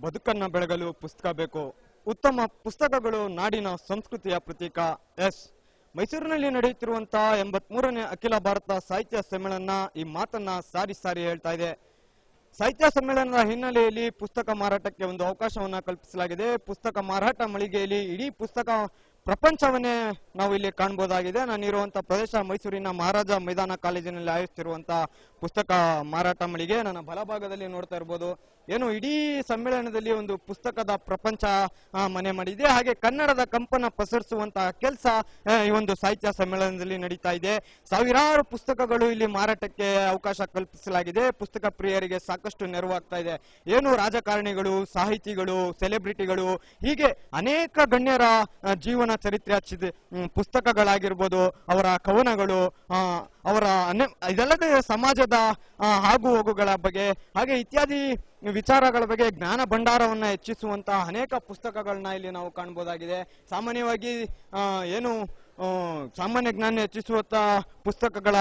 ಬದುಕನ್ನ ಬೆಳಗಲು ಪುಸ್ತಕ ಬೇಕು. ಉತ್ತಮ ಪುಸ್ತಕಗಳು ನಾಡಿನ ಸಂಸ್ಕೃತಿಯ ಪ್ರತೀಕ. ಎಸ್. ಮೈಸೂರಿನಲ್ಲಿ ನಡೆಯುತ್ತಿರುವಂತಹ ಎಂಬತ್ಮೂರನೇ ಅಖಿಲ ಭಾರತ ಸಾಹಿತ್ಯ ಸಮ್ಮೇಳನ ಈ ಮಾತನ್ನ ಸಾರಿ ಸಾರಿ ಹೇಳ್ತಾ ಇದೆ. ಸಾಹಿತ್ಯ ಸಮ್ಮೇಳನದ ಹಿನ್ನೆಲೆಯಲ್ಲಿ ಪುಸ್ತಕ ಮಾರಾಟಕ್ಕೆ ಒಂದು ಅವಕಾಶವನ್ನ ಕಲ್ಪಿಸಲಾಗಿದೆ. ಪುಸ್ತಕ ಮಾರಾಟ ಮಳಿಗೆಯಲ್ಲಿ ಇಡೀ ಪುಸ್ತಕ ಪ್ರಪಂಚವನ್ನೇ ನಾವು ಇಲ್ಲಿ ಕಾಣಬಹುದಾಗಿದೆ ನಾನಿರುವಂತಹ ಪ್ರದೇಶ ಮೈಸೂರಿನ ಮಹಾರಾಜ ಮೈದಾನ ಕಾಲೇಜಿನಲ್ಲಿ ಆಯೋಜಿಸಿರುವಂತಹ ಪುಸ್ತಕ ಮಾರಾಟ ಮಳಿಗೆ. ನನ್ನ ಬಲಭಾಗದಲ್ಲಿ ನೋಡ್ತಾ ಇರ್ಬೋದು. ಏನು ಇಡೀ ಸಮ್ಮೇಳನದಲ್ಲಿ ಒಂದು ಪುಸ್ತಕದ ಪ್ರಪಂಚ ಮನೆ ಮಾಡಿದೆ. ಹಾಗೆ ಕನ್ನಡದ ಕಂಪನ ಪಸರಿಸುವಂತಹ ಕೆಲಸ ಈ ಒಂದು ಸಾಹಿತ್ಯ ಸಮ್ಮೇಳನದಲ್ಲಿ ನಡೀತಾ ಇದೆ. ಸಾವಿರಾರು ಪುಸ್ತಕಗಳು ಇಲ್ಲಿ ಮಾರಾಟಕ್ಕೆ ಅವಕಾಶ ಕಲ್ಪಿಸಲಾಗಿದೆ. ಪುಸ್ತಕ ಪ್ರಿಯರಿಗೆ ಸಾಕಷ್ಟು ನೆರವಾಗ್ತಾ ಇದೆ. ಏನು ರಾಜಕಾರಣಿಗಳು, ಸಾಹಿತಿಗಳು, ಸೆಲೆಬ್ರಿಟಿಗಳು, ಹೀಗೆ ಅನೇಕ ಗಣ್ಯರ ಜೀವನ ಚರಿತ್ರೆ ಹಚ್ಚಿದ. ಪುಸ್ತಕಗಳಾಗಿರ್ಬೋದು, ಅವರ ಕವನಗಳು ಅವರ ಇದೆಲ್ಲದ ಸಮಾಜದ ಆಗುಹೋಗುಗಳ ಆಗು ಹೋಗುಗಳ ಬಗ್ಗೆ, ಹಾಗೆ ಇತ್ಯಾದಿ ವಿಚಾರಗಳ ಬಗ್ಗೆ ಜ್ಞಾನ ಭಂಡಾರವನ್ನು ಹೆಚ್ಚಿಸುವಂತಹ ಅನೇಕ ಪುಸ್ತಕಗಳನ್ನ ಇಲ್ಲಿ ನಾವು ಕಾಣ್ಬೋದಾಗಿದೆ. ಸಾಮಾನ್ಯವಾಗಿ ಏನು ಸಾಮಾನ್ಯ ಜ್ಞಾನ ಹೆಚ್ಚಿಸುವಂತ ಪುಸ್ತಕಗಳ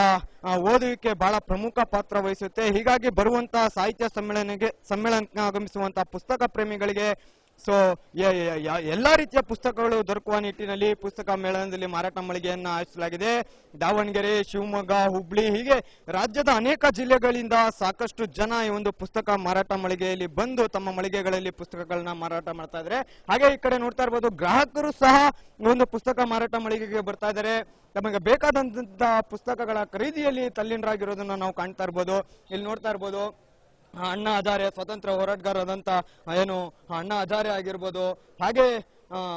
ಓದುವಿಕೆ ಬಹಳ ಪ್ರಮುಖ ಪಾತ್ರ ವಹಿಸುತ್ತೆ. ಹೀಗಾಗಿ ಬರುವಂತಹ ಸಾಹಿತ್ಯ ಸಮ್ಮೇಳನಕ್ಕೆ ಸಮ್ಮೇಳನಕ್ಕೆ ಆಗಮಿಸುವಂತಹ ಪುಸ್ತಕ ಪ್ರೇಮಿಗಳಿಗೆ ಸೊ ಎಲ್ಲ ರೀತಿಯ ಪುಸ್ತಕಗಳು ದೊರಕುವ ನಿಟ್ಟಿನಲ್ಲಿ ಪುಸ್ತಕ ಮೇಳನದಲ್ಲಿ ಮಾರಾಟ ಮಳಿಗೆಯನ್ನ ಆಯೋಜಿಸಲಾಗಿದೆ. ದಾವಣಗೆರೆ, ಶಿವಮೊಗ್ಗ, ಹುಬ್ಳಿ ಹೀಗೆ ರಾಜ್ಯದ ಅನೇಕ ಜಿಲ್ಲೆಗಳಿಂದ ಸಾಕಷ್ಟು ಜನ ಈ ಒಂದು ಪುಸ್ತಕ ಮಾರಾಟ ಮಳಿಗೆಯಲ್ಲಿ ಬಂದು ತಮ್ಮ ಮಳಿಗೆಗಳಲ್ಲಿ ಪುಸ್ತಕಗಳನ್ನ ಮಾರಾಟ ಮಾಡ್ತಾ ಇದ್ದಾರೆ. ಹಾಗೆ ಈ ಕಡೆ ನೋಡ್ತಾ ಇರ್ಬೋದು, ಗ್ರಾಹಕರು ಸಹ ಒಂದು ಪುಸ್ತಕ ಮಾರಾಟ ಮಳಿಗೆಗೆ ಬರ್ತಾ ಇದ್ದಾರೆ. ತಮಗೆ ಬೇಕಾದಂತ ಪುಸ್ತಕಗಳ ಖರೀದಿಯಲ್ಲಿ ತಲ್ಲೀನರಾಗಿರೋದನ್ನ ನಾವು ಕಾಣ್ತಾ ಇರ್ಬೋದು. ಇಲ್ಲಿ ನೋಡ್ತಾ ಇರ್ಬೋದು ಅಣ್ಣಾ ಹಜಾರೆ ಸ್ವತಂತ್ರ ಹೋರಾಟಗಾರರಾದಂತ ಆ, ಏನು ಅಣ್ಣ ಹಜಾರೆ ಆಗಿರ್ಬೋದು. ಹಾಗೆ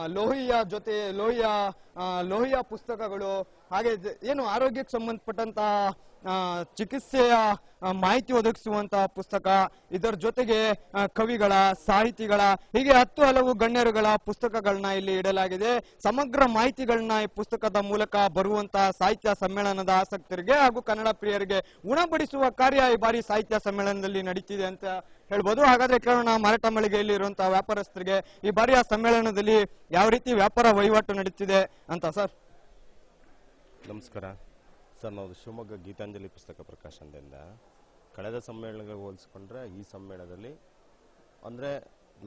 ಲೋಹಿಯ ಜೊತೆ ಲೋಹಿಯ ಲೋಹಿಯ ಪುಸ್ತಕಗಳು ಹಾಗೆ ಏನು ಆರೋಗ್ಯಕ್ಕೆ ಸಂಬಂಧಪಟ್ಟಂತ ಆ, ಚಿಕಿತ್ಸೆಯ ಮಾಹಿತಿ ಒದಗಿಸುವಂತಹ ಪುಸ್ತಕ. ಇದರ ಜೊತೆಗೆ ಕವಿಗಳ, ಸಾಹಿತಿಗಳ, ಹೀಗೆ ಹತ್ತು ಹಲವು ಗಣ್ಯರುಗಳ ಪುಸ್ತಕಗಳನ್ನ ಇಲ್ಲಿ ಇಡಲಾಗಿದೆ. ಸಮಗ್ರ ಮಾಹಿತಿಗಳನ್ನ ಈ ಪುಸ್ತಕದ ಮೂಲಕ ಬರುವಂತಹ ಸಾಹಿತ್ಯ ಸಮ್ಮೇಳನದ ಆಸಕ್ತರಿಗೆ ಹಾಗೂ ಕನ್ನಡ ಪ್ರಿಯರಿಗೆ ಉಣಬಡಿಸುವ ಕಾರ್ಯ ಈ ಬಾರಿ ಸಾಹಿತ್ಯ ಸಮ್ಮೇಳನದಲ್ಲಿ ನಡೀತಿದೆ ಅಂತ ಹೇಳ್ಬೋದು. ಹಾಗಾದ್ರೆ ಕೇಳೋಣ ಮಾರಾಟ ಮಳಿಗೆಯಲ್ಲಿ ಇರುವಂತಹ ವ್ಯಾಪಾರಸ್ಥರಿಗೆ, ಈ ಬಾರಿಯ ಸಮ್ಮೇಳನದಲ್ಲಿ ಯಾವ ರೀತಿ ವ್ಯಾಪಾರ ವಹಿವಾಟು ನಡೀತಿದೆ ಅಂತ, ಸರ್? ನಮಸ್ಕಾರ. ಸರ್, ನಾವು ಶಿವಮೊಗ್ಗ ಗೀತಾಂಜಲಿ ಪುಸ್ತಕ ಪ್ರಕಾಶನದಿಂದ ಕಳೆದ ಸಮ್ಮೇಳನಗಳಿಗೆ ಹೋಲಿಸ್ಕೊಂಡ್ರೆ ಈ ಸಮ್ಮೇಳನದಲ್ಲಿ ಅಂದರೆ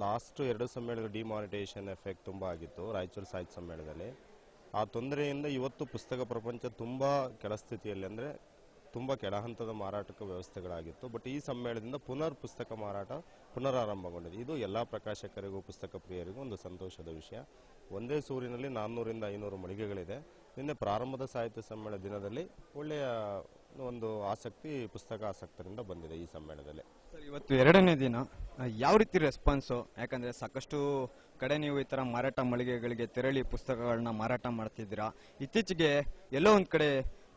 ಲಾಸ್ಟ್ ಎರಡು ಸಮ್ಮೇಳನ ಡಿಮಾನಿಟೇಷನ್ ಎಫೆಕ್ಟ್ ತುಂಬ ಆಗಿತ್ತು, ರಾಯಚೂರು ಸಾಹಿತ್ಯ ಸಮ್ಮೇಳನದಲ್ಲಿ. ಆ ತೊಂದರೆಯಿಂದ ಇವತ್ತು ಪುಸ್ತಕ ಪ್ರಪಂಚ ತುಂಬ ಕೆಳಸ್ಥಿತಿಯಲ್ಲಿ ಅಂದರೆ ತುಂಬ ಕೆಳಹಂತದ ಮಾರಾಟಕ್ಕೆ ವ್ಯವಸ್ಥೆಗಳಾಗಿತ್ತು. ಬಟ್ ಈ ಸಮ್ಮೇಳನದಿಂದ ಪುನರ್ ಪುಸ್ತಕ ಮಾರಾಟ ಪುನರಾರಂಭಗೊಂಡಿದೆ. ಇದು ಎಲ್ಲ ಪ್ರಕಾಶಕರಿಗೂ, ಪುಸ್ತಕ ಪ್ರಿಯರಿಗೂ ಒಂದು ಸಂತೋಷದ ವಿಷಯ. ಒಂದೇ ಸೂರಿನಲ್ಲಿ ನಾನ್ನೂರಿಂದ ಐನೂರು ಮಳಿಗೆಗಳಿದೆ. ನಿನ್ನೆ ಪ್ರಾರಂಭದ ಸಾಹಿತ್ಯ ಸಮ್ಮೇಳನ ದಿನದಲ್ಲಿ ಒಳ್ಳೆಯ ಒಂದು ಆಸಕ್ತಿ ಪುಸ್ತಕ ಆಸಕ್ತರಿಂದ ಬಂದಿದೆ ಈ ಸಮ್ಮೇಳನದಲ್ಲಿ. ಸರ್ ಇವತ್ತು ಎರಡನೇ ದಿನ. ಯಾವ ರೀತಿ ರೆಸ್ಪಾನ್ಸು ಯಾಕಂದ್ರೆ ಸಾಕಷ್ಟು ಕಡೆ ನೀವು ಈ ತರ ಮಾರಾಟ ಮಳಿಗೆಗಳಿಗೆ ತೆರಳಿ ಪುಸ್ತಕಗಳನ್ನ ಮಾರಾಟ ಮಾಡ್ತಿದ್ದೀರಾ. ಇತ್ತೀಚೆಗೆ ಎಲ್ಲೋ ಒಂದು ಕಡೆ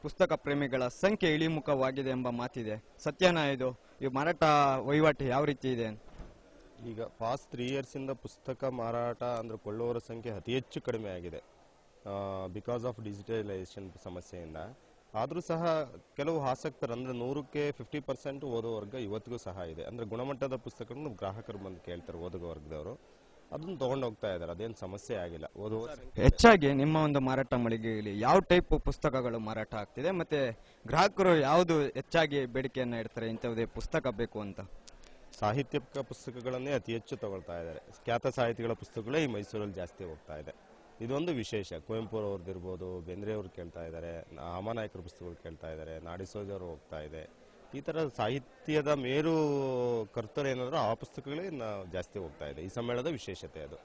ಪುಸ್ತಕ ಪ್ರೇಮಿಗಳ ಸಂಖ್ಯೆ ಇಳಿಮುಖವಾಗಿದೆ ಎಂಬ ಮಾತಿದೆ. ಸತ್ಯನ ಇದು ಈ ಮಾರಾಟ ವಹಿವಾಟು ಯಾವ ರೀತಿ ಇದೆ? ಈಗ ಪಾಸ್ಟ್ ತ್ರೀ ಇಯರ್ಸಿಂದ ಪುಸ್ತಕ ಮಾರಾಟ ಅಂದ್ರೆ ಕೊಳ್ಳುವವರ ಸಂಖ್ಯೆ ಅತಿ ಹೆಚ್ಚು ಕಡಿಮೆ ಆಗಿದೆ. ಬಿಕಾಸ್ ಆಫ್ ಡಿಜಿಟಲೈಸೇಷನ್ ಸಮಸ್ಯೆಯಿಂದ. ಆದರೂ ಸಹ ಕೆಲವು ಆಸಕ್ತರು ಅಂದರೆ ನೂರಕ್ಕೆ ಫಿಫ್ಟಿ ಪರ್ಸೆಂಟ್ ಓದೋ ವರ್ಗ ಇವತ್ತಿಗೂ ಸಹ ಇದೆ. ಅಂದರೆ ಗುಣಮಟ್ಟದ ಪುಸ್ತಕಗಳನ್ನು ಗ್ರಾಹಕರು ಬಂದು ಕೇಳ್ತಾರೆ ಓದುವ ವರ್ಗದವರು. ಅದನ್ನು ತಗೊಂಡು ಹೋಗ್ತಾ ಇದ್ದಾರೆ ಅದೇನು ಸಮಸ್ಯೆ ಆಗಿಲ್ಲ. ಓದುವ ಹೆಚ್ಚಾಗಿ ನಿಮ್ಮ ಒಂದು ಮಾರಾಟ ಮಳಿಗೆಯಲ್ಲಿ ಯಾವ ಟೈಪ್ ಪುಸ್ತಕಗಳು ಮಾರಾಟ ಆಗ್ತಿದೆ? ಮತ್ತು ಗ್ರಾಹಕರು ಯಾವುದು ಹೆಚ್ಚಾಗಿ ಬೇಡಿಕೆಯನ್ನು ಇಡ್ತಾರೆ ಇಂಥವುದೇ ಪುಸ್ತಕ ಬೇಕು ಅಂತ? ಸಾಹಿತ್ಯಕ ಪುಸ್ತಕಗಳನ್ನೇ ಅತಿ ಹೆಚ್ಚು ತಗೊಳ್ತಾ ಇದ್ದಾರೆ. ಖ್ಯಾತ ಸಾಹಿತಿಗಳ ಪುಸ್ತಕಗಳೇ ಈ ಮೈಸೂರಲ್ಲಿ ಜಾಸ್ತಿ ಹೋಗ್ತಾ ಇದೆ. ಇದೊಂದು ವಿಶೇಷ. ಕುವೆಂಪು ಅವ್ರದ್ದು ಇರ್ಬೋದು ಬೇಂದ್ರೆ ಅವ್ರು ಕೇಳ್ತಾ ಇದ್ದಾರೆ ಅಮಾನಾಯಕರ ಪುಸ್ತಕಗಳು ಕೇಳ್ತಾ ಇದ್ದಾರೆ ನಾಡಿಸೋಜವರು ಹೋಗ್ತಾ ಇದೆ. ಈ ಥರ ಸಾಹಿತ್ಯದ ಮೇರು ಕರ್ತರು ಏನಾದರೂ ಆ ಪುಸ್ತಕಗಳೇ ಜಾಸ್ತಿ ಹೋಗ್ತಾ ಇದೆ. ಈ ಸಮ್ಮೇಳನದ ವಿಶೇಷತೆ ಅದು.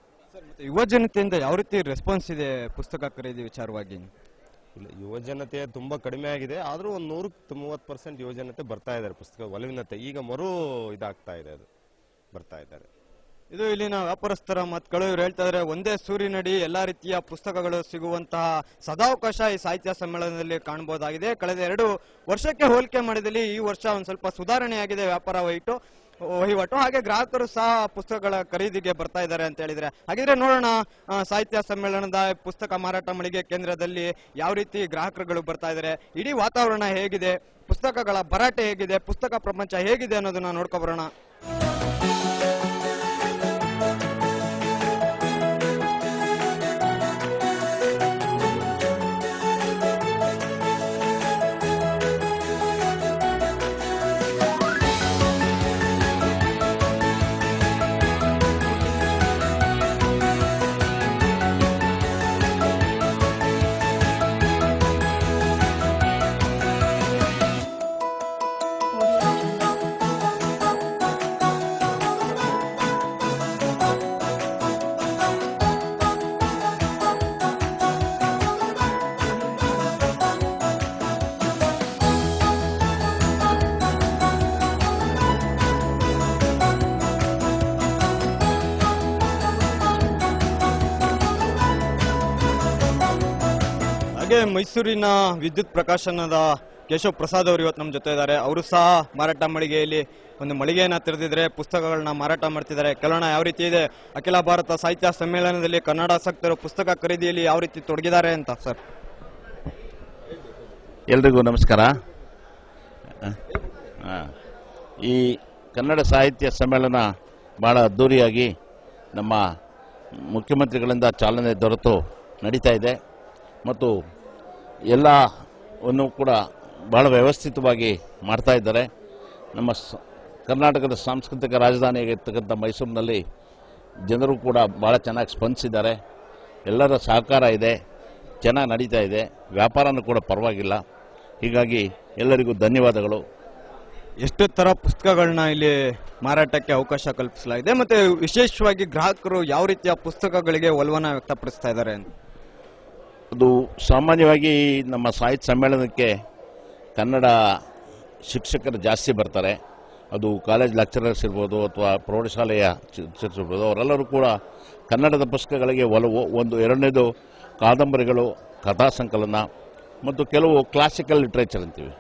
ಯುವ ಜನತೆಯಿಂದ ಯಾವ ರೀತಿ ರೆಸ್ಪಾನ್ಸ್ ಇದೆ ಪುಸ್ತಕ ಖರೀದಿ ವಿಚಾರವಾಗಿ? ಇಲ್ಲ ಯುವ ಜನತೆ ತುಂಬ ಕಡಿಮೆ ಆಗಿದೆ. ಆದರೂ ಒಂದು ನೂರಕ್ಕೆ ಮೂವತ್ತು ಪರ್ಸೆಂಟ್ ಯುವ ಜನತೆ ಬರ್ತಾ ಇದ್ದಾರೆ ಪುಸ್ತಕ ಒಲವಿನತೆ ಈಗ ಮರು ಇದಾಗ್ತಾ ಇದೆ ಅದು. ಬರ್ತಾ ಇದ್ದಾರೆ. ಇದು ಇಲ್ಲಿನ ವ್ಯಾಪಾರಸ್ಥರ ಮತ್ತು ಇವ್ರು ಹೇಳ್ತಾ ಇದ್ದಾರೆ ಒಂದೇ ಸೂರಿನಡಿ ಎಲ್ಲಾ ರೀತಿಯ ಪುಸ್ತಕಗಳು ಸಿಗುವಂತಹ ಸದಾವಕಾಶ ಈ ಸಾಹಿತ್ಯ ಸಮ್ಮೇಳನದಲ್ಲಿ ಕಾಣಬಹುದಾಗಿದೆ. ಕಳೆದ ಎರಡು ವರ್ಷಕ್ಕೆ ಹೋಲಿಕೆ ಮಾಡಿದಲ್ಲಿ ಈ ವರ್ಷ ಒಂದ್ ಸ್ವಲ್ಪ ಸುಧಾರಣೆಯಾಗಿದೆ ವ್ಯಾಪಾರ ವಹಿಟು, ವಹಿವಾಟು. ಹಾಗೆ ಗ್ರಾಹಕರು ಸಹ ಪುಸ್ತಕಗಳ ಖರೀದಿಗೆ ಬರ್ತಾ ಇದ್ದಾರೆ ಅಂತ ಹೇಳಿದ್ರೆ. ಹಾಗಿದ್ರೆ ನೋಡೋಣ ಸಾಹಿತ್ಯ ಸಮ್ಮೇಳನದ ಪುಸ್ತಕ ಮಾರಾಟ ಮಳಿಗೆ ಕೇಂದ್ರದಲ್ಲಿ ಯಾವ ರೀತಿ ಗ್ರಾಹಕರುಗಳು ಬರ್ತಾ ಇದ್ದಾರೆ ಇಡೀ ವಾತಾವರಣ ಹೇಗಿದೆ, ಪುಸ್ತಕಗಳ ಭರಾಟೆ ಹೇಗಿದೆ, ಪುಸ್ತಕ ಪ್ರಪಂಚ ಹೇಗಿದೆ ಅನ್ನೋದನ್ನ ನೋಡ್ಕೊ ಬರೋಣ. ಮೈಸೂರಿನ ವಿದ್ಯುತ್ ಪ್ರಕಾಶನದ ಕೇಶವ್ ಪ್ರಸಾದ್ ಅವರು ಇವತ್ತು ನಮ್ಮ ಜೊತೆ ಇದ್ದಾರೆ. ಅವರು ಸಹ ಮಾರಾಟ ಮಳಿಗೆಯಲ್ಲಿ ಒಂದು ಮಳಿಗೆಯನ್ನ ತೆರೆದಿದ್ರೆ ಪುಸ್ತಕಗಳನ್ನ ಮಾರಾಟ ಮಾಡ್ತಿದ್ದಾರೆ. ಕೆಲವಣ ಯಾವ ರೀತಿ ಇದೆ? ಅಖಿಲ ಭಾರತ ಸಾಹಿತ್ಯ ಸಮ್ಮೇಳನದಲ್ಲಿ ಕನ್ನಡ ಆಸಕ್ತರು ಪುಸ್ತಕ ಖರೀದಿಯಲ್ಲಿ ಯಾವ ರೀತಿ ತೊಡಗಿದ್ದಾರೆ ಅಂತ, ಸರ್? ಎಲ್ರಿಗೂ ನಮಸ್ಕಾರ. ಈ ಕನ್ನಡ ಸಾಹಿತ್ಯ ಸಮ್ಮೇಳನ ಭಾಳ ಅದ್ದೂರಿಯಾಗಿ ನಮ್ಮ ಮುಖ್ಯಮಂತ್ರಿಗಳಿಂದ ಚಾಲನೆ ದೊರೆತು, ನಡೀತಾ ಇದೆ. ಮತ್ತು ಎಲ್ಲವನ್ನು ಕೂಡ ಬಹಳ ವ್ಯವಸ್ಥಿತವಾಗಿ ಮಾಡ್ತಾ ಇದ್ದಾರೆ. ನಮ್ಮ ಕರ್ನಾಟಕದ ಸಾಂಸ್ಕೃತಿಕ ರಾಜಧಾನಿಯಾಗಿರ್ತಕ್ಕಂಥ ಮೈಸೂರಿನಲ್ಲಿ ಜನರು ಕೂಡ ಭಾಳ ಚೆನ್ನಾಗಿ ಸ್ಪಂದಿಸಿದ್ದಾರೆ. ಎಲ್ಲರ ಸಹಕಾರ ಇದೆ, ಚೆನ್ನಾಗಿ ನಡೀತಾ ಇದೆ. ವ್ಯಾಪಾರನೂ ಕೂಡ ಪರವಾಗಿಲ್ಲ. ಹೀಗಾಗಿ ಎಲ್ಲರಿಗೂ ಧನ್ಯವಾದಗಳು. ಎಷ್ಟು ಥರ ಪುಸ್ತಕಗಳನ್ನ ಇಲ್ಲಿ ಮಾರಾಟಕ್ಕೆ ಅವಕಾಶ ಕಲ್ಪಿಸಲಾಗಿದೆ, ಮತ್ತು ವಿಶೇಷವಾಗಿ ಗ್ರಾಹಕರು ಯಾವ ರೀತಿಯ ಪುಸ್ತಕಗಳಿಗೆ ಒಲವನ್ನು ವ್ಯಕ್ತಪಡಿಸ್ತಾ ಇದ್ದಾರೆ ಅದು ಸಾಮಾನ್ಯವಾಗಿ ನಮ್ಮ ಸಾಹಿತ್ಯ ಸಮ್ಮೇಳನಕ್ಕೆ ಕನ್ನಡ ಶಿಕ್ಷಕರು ಜಾಸ್ತಿ ಬರ್ತಾರೆ. ಅದು ಕಾಲೇಜ್ ಲೆಕ್ಚರರ್ಸ್ ಇರ್ಬೋದು ಅಥವಾ ಪ್ರೌಢಶಾಲೆಯ ಇರ್ಬೋದು, ಅವರೆಲ್ಲರೂ ಕೂಡ ಕನ್ನಡದ ಪುಸ್ತಕಗಳಿಗೆ ಒಲವು, ಒಂದು ಎರಡನೇದು ಕಾದಂಬರಿಗಳು, ಕಥಾ ಸಂಕಲನ ಮತ್ತು ಕೆಲವು ಕ್ಲಾಸಿಕಲ್ ಲಿಟ್ರೇಚರ್ ಅಂತೀವಿ.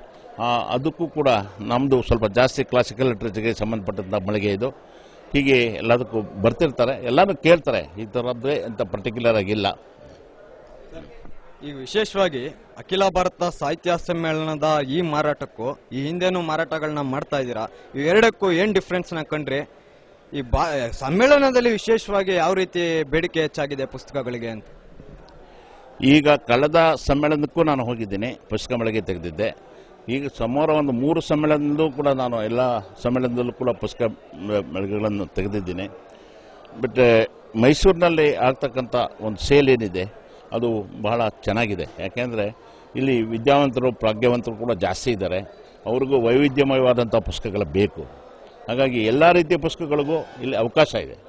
ಅದಕ್ಕೂ ಕೂಡ ನಮ್ಮದು ಸ್ವಲ್ಪ ಜಾಸ್ತಿ ಕ್ಲಾಸಿಕಲ್ ಲಿಟ್ರೇಚರ್ಗೆ ಸಂಬಂಧಪಟ್ಟಂಥ ಮಳಿಗೆ ಇದು. ಹೀಗೆ ಎಲ್ಲದಕ್ಕೂ ಬರ್ತಿರ್ತಾರೆ. ಎಲ್ಲರೂ ಕೇಳ್ತಾರೆ, ಈ ಥರದ್ದೇ ಅಂತ ಪರ್ಟಿಕ್ಯುಲರ್ ಆಗಿಲ್ಲ ಈಗ ವಿಶೇಷವಾಗಿ ಅಖಿಲ ಭಾರತ ಸಾಹಿತ್ಯ ಸಮ್ಮೇಳನದ ಈ ಮಾರಾಟಕ್ಕೂ, ಈ ಹಿಂದೆನೂ ಮಾರಾಟಗಳನ್ನ ಮಾಡ್ತಾ ಇದ್ದೀರಾ? ಇವೆರಡಕ್ಕೂ ಏನು ಡಿಫ್ರೆನ್ಸ್ನ ಕಂಡ್ರಿ? ಈ ಸಮ್ಮೇಳನದಲ್ಲಿ ವಿಶೇಷವಾಗಿ ಯಾವ ರೀತಿ ಬೇಡಿಕೆ ಹೆಚ್ಚಾಗಿದೆ ಪುಸ್ತಕಗಳಿಗೆ ಅಂತ? ಈಗ ಕಳೆದ ಸಮ್ಮೇಳನಕ್ಕೂ ನಾನು ಹೋಗಿದ್ದೀನಿ, ಪುಸ್ತಕ ಮಳಿಗೆ ತೆಗೆದಿದ್ದೆ. ಈಗ ಸುಮಾರು ಒಂದು ಮೂರು ಸಮ್ಮೇಳನದಲ್ಲೂ ಕೂಡ ನಾನು ಎಲ್ಲ ಸಮ್ಮೇಳನದಲ್ಲೂ ಕೂಡ ಪುಸ್ತಕ ಮಳಿಗೆಗಳನ್ನು ತೆಗೆದಿದ್ದೀನಿ. ಬಟ್, ಮೈಸೂರಿನಲ್ಲಿ ಆಗ್ತಕ್ಕಂಥ ಒಂದು ಸೇಲ್ ಏನಿದೆ ಅದು ಬಹಳ ಚೆನ್ನಾಗಿದೆ. ಯಾಕೆಂದರೆ ಇಲ್ಲಿ ವಿದ್ಯಾವಂತರು, ಪ್ರಾಜ್ಞವಂತರು ಕೂಡ ಜಾಸ್ತಿ ಇದ್ದಾರೆ. ಅವ್ರಿಗೂ ವೈವಿಧ್ಯಮಯವಾದಂಥ ಪುಸ್ತಕಗಳು ಬೇಕು. ಹಾಗಾಗಿ ಎಲ್ಲ ರೀತಿಯ ಪುಸ್ತಕಗಳಿಗೂ ಇಲ್ಲಿ ಅವಕಾಶ ಇದೆ.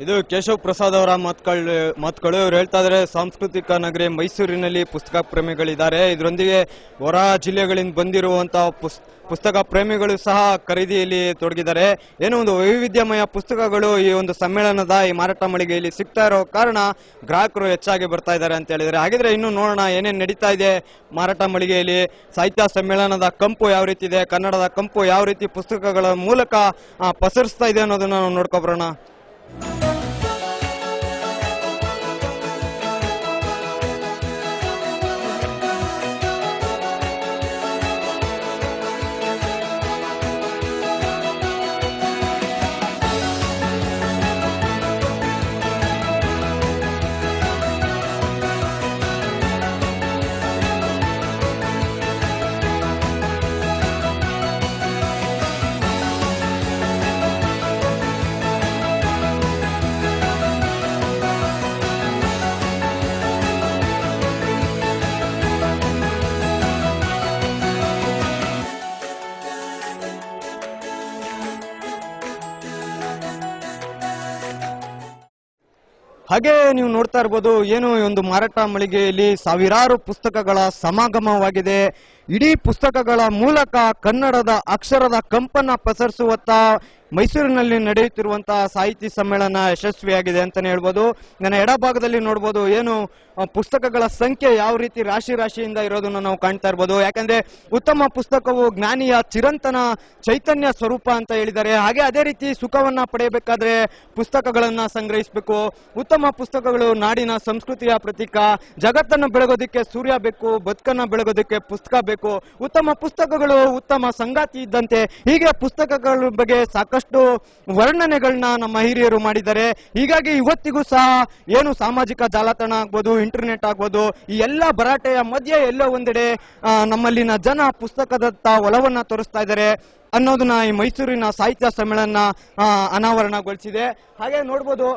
ಇದು ಕೇಶವ್ ಪ್ರಸಾದ್ ಅವರ ಮಾತುಗಳು ಮಾತುಗಳು ಇವ್ರು ಹೇಳ್ತಾ ಇದ್ದಾರೆ ಸಾಂಸ್ಕೃತಿಕ ನಗರಿ ಮೈಸೂರಿನಲ್ಲಿ ಪುಸ್ತಕ ಪ್ರೇಮಿಗಳಿದ್ದಾರೆ. ಇದರೊಂದಿಗೆ ಹೊರ ಜಿಲ್ಲೆಗಳಿಂದ ಬಂದಿರುವಂತಹ ಪುಸ್, ಪುಸ್ತಕ ಪ್ರೇಮಿಗಳು ಸಹ ಖರೀದಿಯಲ್ಲಿ ತೊಡಗಿದ್ದಾರೆ. ಏನೋ ಒಂದು ವೈವಿಧ್ಯಮಯ ಪುಸ್ತಕಗಳು ಈ ಒಂದು ಸಮ್ಮೇಳನದ ಈ ಮಾರಾಟ ಮಳಿಗೆಯಲ್ಲಿ ಸಿಗ್ತಾ ಇರೋ ಕಾರಣ ಗ್ರಾಹಕರು ಹೆಚ್ಚಾಗಿ ಬರ್ತಾ ಇದ್ದಾರೆ ಅಂತ ಹೇಳಿದ್ದಾರೆ. ಹಾಗಿದ್ರೆ ಇನ್ನು ನೋಡೋಣ ಏನೇನು ನಡೀತಾ ಇದೆ ಮಾರಾಟ ಮಳಿಗೆಯಲ್ಲಿ. ಸಾಹಿತ್ಯ ಸಮ್ಮೇಳನದ ಕಂಪು ಯಾವ ರೀತಿ ಇದೆ, ಕನ್ನಡದ ಕಂಪು ಯಾವ ರೀತಿ ಪುಸ್ತಕಗಳ ಮೂಲಕ ಪಸರಿಸ್ತಾ ಇದೆ ಅನ್ನೋದನ್ನ ನಾವು ನೋಡ್ಕೊಬರೋಣ Bye. ಹಾಗೆ ನೀವು ನೋಡ್ತಾ ಇರ್ಬೋದು, ಏನು ಒಂದು ಮಾರಾಟ ಮಳಿಗೆಯಲ್ಲಿ ಸಾವಿರಾರು ಪುಸ್ತಕಗಳ ಸಮಾಗಮವಾಗಿದೆ. ಇಡೀ ಪುಸ್ತಕಗಳ ಮೂಲಕ ಕನ್ನಡದ ಅಕ್ಷರದ ಕಂಪನ್ನ ಪಸರಿಸುವತ್ತ ಮೈಸೂರಿನಲ್ಲಿ ನಡೆಯುತ್ತಿರುವಂತಹ ಸಾಹಿತಿ ಸಮ್ಮೇಳನ ಯಶಸ್ವಿಯಾಗಿದೆ ಅಂತಾನೆ ಹೇಳ್ಬೋದು. ನನ್ನ ಎಡಭಾಗದಲ್ಲಿ ನೋಡ್ಬೋದು, ಏನು ಪುಸ್ತಕಗಳ ಸಂಖ್ಯೆ ಯಾವ ರೀತಿ ರಾಶಿ ರಾಶಿಯಿಂದ ಇರೋದನ್ನ ನಾವು ಕಾಣ್ತಾ ಇರ್ಬೋದು. ಯಾಕಂದ್ರೆ ಉತ್ತಮ ಪುಸ್ತಕವು ಜ್ಞಾನಿಯ ಚಿರಂತನ ಚೈತನ್ಯ ಸ್ವರೂಪ ಅಂತ ಹೇಳಿದ್ದಾರೆ. ಹಾಗೆ ಅದೇ ರೀತಿ ಸುಖವನ್ನ ಪಡೆಯಬೇಕಾದ್ರೆ ಪುಸ್ತಕಗಳನ್ನ ಸಂಗ್ರಹಿಸಬೇಕು. ಉತ್ತಮ ಪುಸ್ತಕಗಳು ನಾಡಿನ ಸಂಸ್ಕೃತಿಯ ಪ್ರತೀಕ. ಜಗತ್ತನ್ನು ಬೆಳಗೋದಿಕ್ಕೆ ಸೂರ್ಯ ಬೇಕು, ಬದುಕನ್ನ ಬೆಳಗೋದಕ್ಕೆ ಪುಸ್ತಕ ಬೇಕು. ಉತ್ತಮ ಪುಸ್ತಕಗಳು ಉತ್ತಮ ಸಂಗಾತಿ ಇದ್ದಂತೆ. ಹೀಗೆ ಪುಸ್ತಕಗಳ ಬಗ್ಗೆ ಸಾಕಷ್ಟು ವರ್ಣನೆಗಳನ್ನ ನಮ್ಮ ಹಿರಿಯರು ಮಾಡಿದ್ದಾರೆ. ಹೀಗಾಗಿ ಇವತ್ತಿಗೂ ಸಹ ಏನು ಸಾಮಾಜಿಕ ಜಾಲತಾಣ ಆಗ್ಬೋದು, ಇಂಟರ್ನೆಟ್ ಆಗ್ಬೋದು, ಈ ಎಲ್ಲ ಭರಾಟೆಯ ಮಧ್ಯೆ ಎಲ್ಲೋ ಒಂದೆಡೆ ನಮ್ಮಲ್ಲಿನ ಜನ ಪುಸ್ತಕದತ್ತ ಒಲವನ್ನ ತೋರಿಸ್ತಾ ಇದ್ದಾರೆ. ಅನ್ನೋದನ್ನ ಈ ಮೈಸೂರಿನ ಸಾಹಿತ್ಯ ಸಮ್ಮೇಳನ ಅನಾವರಣಗೊಳಿಸಿದೆ. ಹಾಗೆ ನೋಡ್ಬೋದು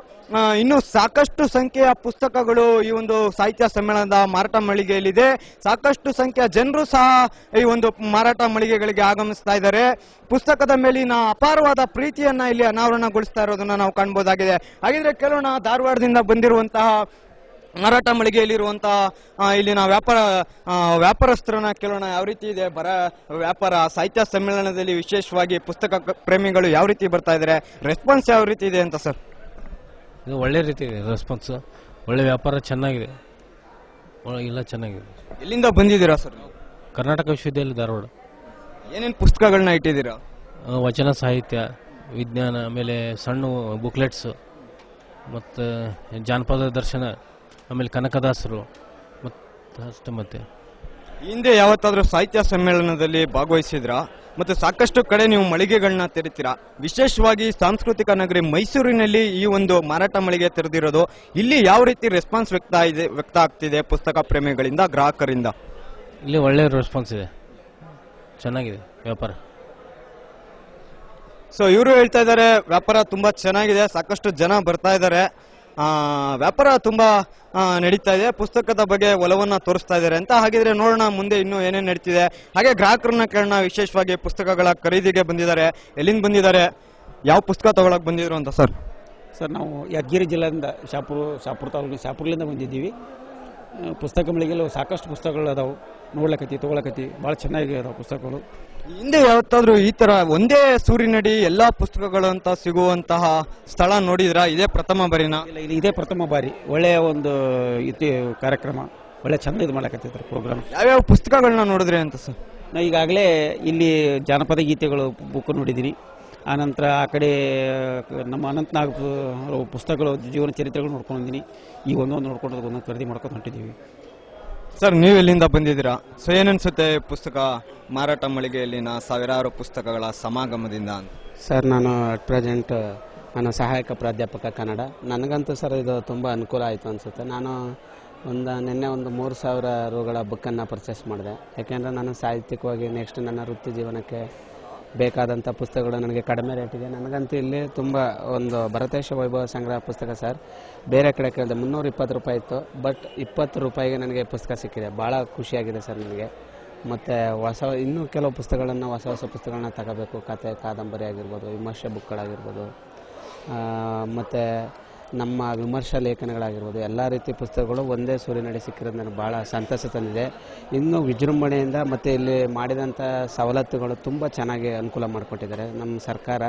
ಇನ್ನು ಸಾಕಷ್ಟು ಸಂಖ್ಯೆಯ ಪುಸ್ತಕಗಳು ಈ ಒಂದು ಸಾಹಿತ್ಯ ಸಮ್ಮೇಳನದ ಮಾರಾಟ ಮಳಿಗೆಯಲ್ಲಿದೆ. ಸಾಕಷ್ಟು ಸಂಖ್ಯೆಯ ಜನರು ಸಹ ಈ ಒಂದು ಮಾರಾಟ ಮಳಿಗೆಗಳಿಗೆ ಆಗಮಿಸ್ತಾ ಇದ್ದಾರೆ. ಪುಸ್ತಕದ ಮೇಲಿನ ಅಪಾರವಾದ ಪ್ರೀತಿಯನ್ನ ಇಲ್ಲಿ ಅನಾವರಣಗೊಳಿಸ್ತಾ ಇರೋದನ್ನ ನಾವು ಕಾಣ್ಬೋದಾಗಿದೆ. ಹಾಗಿದ್ರೆ ಕೇಳೋಣ, ಧಾರವಾಡದಿಂದ ಬಂದಿರುವಂತಹ ಮಾರಾಟ ಮಳಿಗೆಯಲ್ಲಿರುವಂತಹ ಇಲ್ಲಿನ ವ್ಯಾಪಾರ ವ್ಯಾಪಾರಸ್ಥರನ್ನ ಕೇಳೋಣ. ಯಾವ ರೀತಿ ಇದೆ? ಬರ ವ್ಯಾಪಾರ ಸಾಹಿತ್ಯ ಸಮ್ಮೇಳನದಲ್ಲಿ ವಿಶೇಷವಾಗಿ ಪುಸ್ತಕ ಪ್ರೇಮಿಗಳು ಯಾವ ರೀತಿ ಬರ್ತಾ ಇದ್ದಾರೆ? ರೆಸ್ಪಾನ್ಸ್ ಯಾವ ರೀತಿ ಇದೆ ಅಂತ ಸರ್? ಇದು ಒಳ್ಳೆ ರೀತಿ ಇದೆ ರೆಸ್ಪಾನ್ಸ್ ಒಳ್ಳೆ ವ್ಯಾಪಾರ ಚೆನ್ನಾಗಿದೆ. ಎಲ್ಲ ಚೆನ್ನಾಗಿದೆ. ಎಲ್ಲಿಂದ ಬಂದಿದ್ದೀರಾ ಸರ್? ಕರ್ನಾಟಕ ವಿಶ್ವವಿದ್ಯಾಲಯ ಧಾರವಾಡ. ಏನೇನು ಪುಸ್ತಕಗಳನ್ನ ಇಟ್ಟಿದ್ದೀರಾ? ವಚನ ಸಾಹಿತ್ಯ ವಿಜ್ಞಾನ ಆಮೇಲೆ ಸಣ್ಣ ಬುಕ್ಲೆಟ್ಸ್ ಮತ್ತು ಜಾನಪದ ದರ್ಶನ. ಆಮೇಲೆ ಕನಕದಾಸರು ಮತ್ತು ಅಷ್ಟು ಮತ್ತೆ. ಹಿಂದೆ ಯಾವತ್ತಾದರೂ ಸಾಹಿತ್ಯ ಸಮ್ಮೇಳನದಲ್ಲಿ ಭಾಗವಹಿಸಿದ್ರಾ? ಮತ್ತು ಸಾಕಷ್ಟು ಕಡೆ ನೀವು ಮಳಿಗೆಗಳನ್ನ ತೆರಿತೀರಾ? ವಿಶೇಷವಾಗಿ ಸಾಂಸ್ಕೃತಿಕ ನಗರಿ ಮೈಸೂರಿನಲ್ಲಿ ಈ ಒಂದು ಮಾರಾಟ ಮಳಿಗೆ ತೆರೆದಿರೋದು ಇಲ್ಲಿ ಯಾವ ರೀತಿ ರೆಸ್ಪಾನ್ಸ್ ವ್ಯಕ್ತ ಇದೆ ವ್ಯಕ್ತ ಆಗ್ತಿದೆ ಪುಸ್ತಕ ಪ್ರೇಮಿಗಳಿಂದ ಗ್ರಾಹಕರಿಂದ? ಇಲ್ಲಿ ಒಳ್ಳೆಯ ರೆಸ್ಪಾನ್ಸ್ ಇದೆ. ಚೆನ್ನಾಗಿದೆ ವ್ಯಾಪಾರ. ಸೊ ಇವರು ಹೇಳ್ತಾ ಇದ್ದಾರೆ ವ್ಯಾಪಾರ ತುಂಬಾ ಚೆನ್ನಾಗಿದೆ ಸಾಕಷ್ಟು ಜನ ಬರ್ತಾ ಇದ್ದಾರೆ ವ್ಯಾಪಾರ ತುಂಬಾ ನಡೀತಾ ಇದೆ. ಪುಸ್ತಕದ ಬಗ್ಗೆ ಒಲವನ್ನು ತೋರಿಸ್ತಾ ಇದ್ದಾರೆ. ಅಂತ ಹಾಗಿದ್ರೆ ನೋಡೋಣ ಮುಂದೆ ಇನ್ನೂ ಏನೇನು ನಡೀತಿದೆ. ಹಾಗೆ ಗ್ರಾಹಕರನ್ನ ಕೇಳೋಣ. ವಿಶೇಷವಾಗಿ ಪುಸ್ತಕಗಳ ಖರೀದಿಗೆ ಬಂದಿದ್ದಾರೆ. ಎಲ್ಲಿಂದ ಬಂದಿದ್ದಾರೆ? ಯಾವ ಪುಸ್ತಕ ತಗೊಳಕ್ ಬಂದಿದ್ರು ಅಂತ, ಸರ್? ಸರ್, ನಾವು ಯಾದಗಿರಿ ಜಿಲ್ಲೆಯಿಂದ ಶಾಪುರ ಶಾಪುರ ತಾಲೂಕಿನ ಶಾಪುರ್ಲಿಂದ ಬಂದಿದ್ದೀವಿ. ಪುಸ್ತಕ ಮಳಿಗೆಲ್ಲ ಸಾಕಷ್ಟು ಪುಸ್ತಕಗಳು ಅದಾವು. ನೋಡ್ಲಕತ್ತಿ ತೊಗೊಳಕತ್ತಿ. ಭಾಳ ಚೆನ್ನಾಗಿ ಅದಾವೆ ಪುಸ್ತಕಗಳು. ಹಿಂದೆ ಯಾವತ್ತಾದ್ರೂ ಈ ತರ ಒಂದೇ ಸೂರಿನಡಿ ಎಲ್ಲಾ ಪುಸ್ತಕಗಳು ಅಂತ ಸಿಗುವಂತಹ ಸ್ಥಳ ನೋಡಿದ್ರ? ಇದೇ ಪ್ರಥಮ ಬಾರಿನ? ಇಲ್ಲ ಇದು ಇದೇ ಪ್ರಥಮ ಬಾರಿ. ಒಳ್ಳೆಯ ಒಂದು ಇತಿ ಕಾರ್ಯಕ್ರಮ. ಒಳ್ಳೆ ಚಂದ ಇದು ಮಾಡಕತ್ತಿದ್ದಾರೆ ಪ್ರೋಗ್ರಾಮ್ ಯಾವ್ಯಾವ ಪುಸ್ತಕಗಳನ್ನ ನೋಡಿದ್ರಿ ಅಂತ ಸರ್? ನಾ ಈಗಾಗಲೇ ಇಲ್ಲಿ ಜಾನಪದ ಗೀತೆಗಳು ಬುಕ್ ನೋಡಿದ್ದೀನಿ ಆನಂತರ ಆ ಕಡೆ ನಮ್ಮ ಅನಂತನಾಗ್ ಪುಸ್ತಕಗಳು ಜೀವನ ಚರಿತ್ರೆಗಳು ನೋಡ್ಕೊಂಡು ಬಂದೀನಿ. ಈಗ ಒಂದೊಂದು ನೋಡ್ಕೊಂಡು ಒಂದೊಂದು ಖರೀದಿ ಮಾಡ್ಕೊಂಡು ಹೊಂಟಿದ್ದೀವಿ ಸರ್ ನೀವು ಎಲ್ಲಿಂದ ಬಂದಿದ್ದೀರಾ? ಸೊ ಏನನ್ಸುತ್ತೆ ಪುಸ್ತಕ ಮಾರಾಟ ಮಳಿಗೆಯಲ್ಲಿನ ಸಾವಿರಾರು ಪುಸ್ತಕಗಳ ಸಮಾಗಮದಿಂದ ಅಂತ. ಸರ್ ನಾನು ಅಟ್ ಪ್ರೆಸೆಂಟ್ ನಾನು ಸಹಾಯಕ ಪ್ರಾಧ್ಯಾಪಕ ಕನ್ನಡ. ನನಗಂತೂ ಸರ್ ಇದು ತುಂಬ ಅನುಕೂಲ ಆಯಿತು ಅನಿಸುತ್ತೆ. ನಾನು ಒಂದು ನಿನ್ನೆ ಒಂದು ಮೂರು ಸಾವಿರ ರೂಗಳ ಬುಕ್ಕನ್ನು ಪರ್ಚೇಸ್ ಮಾಡಿದೆ. ಯಾಕೆಂದರೆ ನಾನು ಸಾಹಿತ್ಯಿಕವಾಗಿ ನೆಕ್ಸ್ಟ್ ನನ್ನ ವೃತ್ತಿ ಜೀವನಕ್ಕೆ ಬೇಕಾದಂಥ ಪುಸ್ತಕಗಳು ನನಗೆ ಕಡಿಮೆ ರೇಟಿದೆ ನನಗಂತೂ ಇಲ್ಲಿ ತುಂಬ ಒಂದು ಭರತೇಶ ವೈಭವ ಸಂಗ್ರಹ ಪುಸ್ತಕ ಸರ್. ಬೇರೆ ಕಡೆ ಕೇಳಿದೆ ಮುನ್ನೂರ ಇಪ್ಪತ್ತು ರೂಪಾಯಿ ಇತ್ತು. ಬಟ್ ಇಪ್ಪತ್ತು ರೂಪಾಯಿಗೆ ನನಗೆ ಪುಸ್ತಕ ಸಿಕ್ಕಿದೆ. ಭಾಳ ಖುಷಿಯಾಗಿದೆ ಸರ್ ನನಗೆ. ಮತ್ತು ಹೊಸ, ಇನ್ನೂ ಕೆಲವು ಪುಸ್ತಕಗಳನ್ನು, ಹೊಸ ಹೊಸ ಪುಸ್ತಕಗಳನ್ನ ತಗೋಬೇಕು. ಕತೆ ಕಾದಂಬರಿ ಆಗಿರ್ಬೋದು, ವಿಮರ್ಶೆ ಬುಕ್ಗಳಾಗಿರ್ಬೋದು ಮತ್ತು ನಮ್ಮ ವಿಮರ್ಶಾ ಲೇಖನಗಳಾಗಿರ್ಬೋದು ಎಲ್ಲ ರೀತಿ ಪುಸ್ತಕಗಳು ಒಂದೇ ಸೂರಿನಡಿ ಸಿಕ್ಕಿರೋದು ನನಗೆ ಭಾಳ ಸಂತಸ ತಂದಿದೆ. ಇನ್ನೂ ವಿಜೃಂಭಣೆಯಿಂದ ಮತ್ತು ಇಲ್ಲಿ ಮಾಡಿದಂಥ ಸವಲತ್ತುಗಳು ತುಂಬ ಚೆನ್ನಾಗಿ ಅನುಕೂಲ ಮಾಡಿಕೊಟ್ಟಿದ್ದಾರೆ. ನಮ್ಮ ಸರ್ಕಾರ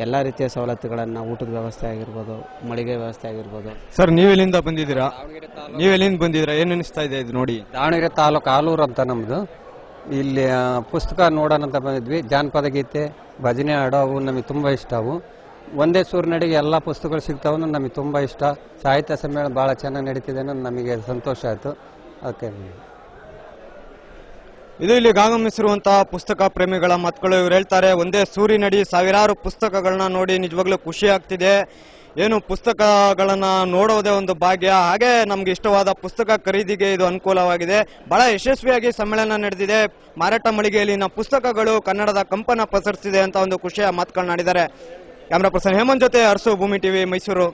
ಎಲ್ಲ ರೀತಿಯ ಸವಲತ್ತುಗಳನ್ನು ಊಟದ ವ್ಯವಸ್ಥೆ ಆಗಿರ್ಬೋದು ಮಳಿಗೆ ವ್ಯವಸ್ಥೆ ಆಗಿರ್ಬೋದು. ಸರ್ ನೀವು ಎಲ್ಲಿಂದ ಬಂದಿದ್ದೀರಾ? ನೀವು ಎಲ್ಲಿಂದ ಬಂದಿದ್ದೀರಾ? ಏನು ಅನಿಸ್ತಾ ಇದೆ ಇದು ನೋಡಿ? ದಾವಣಗೆರೆ ತಾಲೂಕು ಆಲೂರು ಅಂತ ನಮ್ಮದು ಇಲ್ಲಿ ಆ, ಪುಸ್ತಕ ನೋಡೋಣ ಅಂತ ಬಂದಿದ್ವಿ. ಜಾನಪದ ಗೀತೆ ಭಜನೆ ಹಾಡು ಅವು ನಮಗೆ ತುಂಬ ಇಷ್ಟ ಅವು. ಒಂದೇ ಸೂರಿನಡಿಗೆ ಎಲ್ಲ ಪುಸ್ತಕಗಳು ಸಿಗ್ತಾವೆ ನಮಗೆ ತುಂಬ ಇಷ್ಟ. ಸಾಹಿತ್ಯ ಸಮ್ಮೇಳನ ಭಾಳ ಚೆನ್ನಾಗಿ ನಡೀತಿದೆ ಅನ್ನೋದು ನಮಗೆ ಸಂತೋಷ ಆಯಿತು. ಓಕೆ. ಇದು ಇಲ್ಲಿ ಗಾಗಮಿಸಿರುವಂತಹ ಪುಸ್ತಕ ಪ್ರೇಮಿಗಳ ಮಕ್ಕಳು ಇವ್ರು ಹೇಳ್ತಾರೆ, ಒಂದೇ ಸೂರಿನಡಿ ಸಾವಿರಾರು ಪುಸ್ತಕಗಳನ್ನ ನೋಡಿ ನಿಜವಾಗ್ಲೂ ಖುಷಿ ಆಗ್ತಿದೆ. ಏನು ಪುಸ್ತಕಗಳನ್ನ ನೋಡೋದೇ ಒಂದು ಭಾಗ್ಯ. ಹಾಗೆ ನಮ್ಗೆ ಇಷ್ಟವಾದ ಪುಸ್ತಕ ಖರೀದಿಗೆ ಇದು ಅನುಕೂಲವಾಗಿದೆ. ಬಹಳ ಯಶಸ್ವಿಯಾಗಿ ಸಮ್ಮೇಳನ ನಡೆದಿದೆ. ಮಾರಾಟ ಮಳಿಗೆಯಲ್ಲಿನ ಪುಸ್ತಕಗಳು ಕನ್ನಡದ ಕಂಪನ ಪಸರಿಸಿದೆ ಅಂತ ಒಂದು ಖುಷಿಯ ಮಾತುಗಳನ್ನಾಡಿದ್ದಾರೆ ಕ್ಯಾಮ್ರಾ ಪರ್ಸನ್ ಹೇಮಂತ್ ಜೊತೆ ಅರಸು ಭೂಮಿ ಟಿವಿ ಮೈಸೂರು.